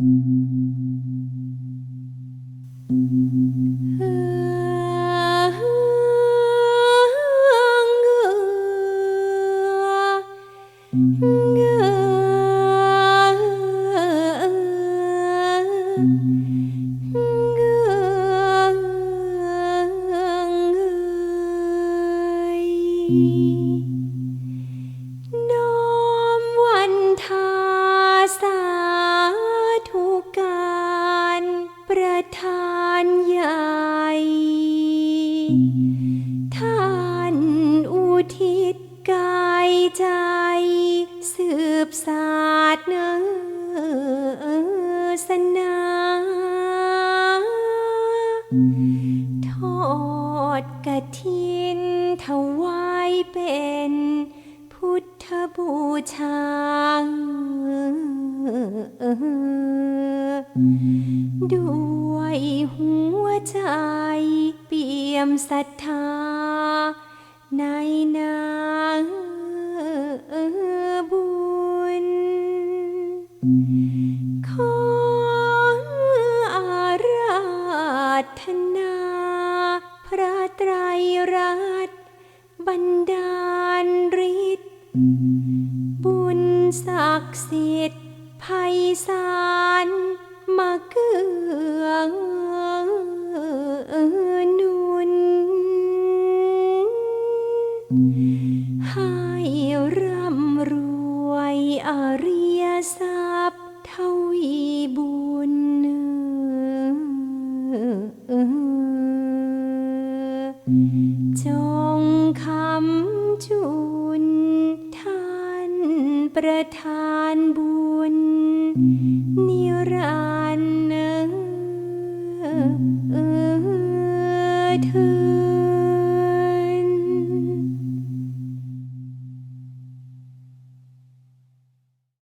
น้ ประธานใหญ่ ท่านอุทิศกายใจ สืบศาสนาสนาทอดกระถินถวายเป็นพุทธบูชาด้วยหัว ใจเปี่ยมศรัทธา ในนางบุญ ขออาราธนา พระไตรรัตน์บันดาลฤทธิ์บุญศักดิ์สิทธิ์ไพศาลมาเกื้อ ให้ร่ำรวยอริยทรัพย์ทวีบุญจงคำจุนท่านประทานบุญ นิรันดร์เธอ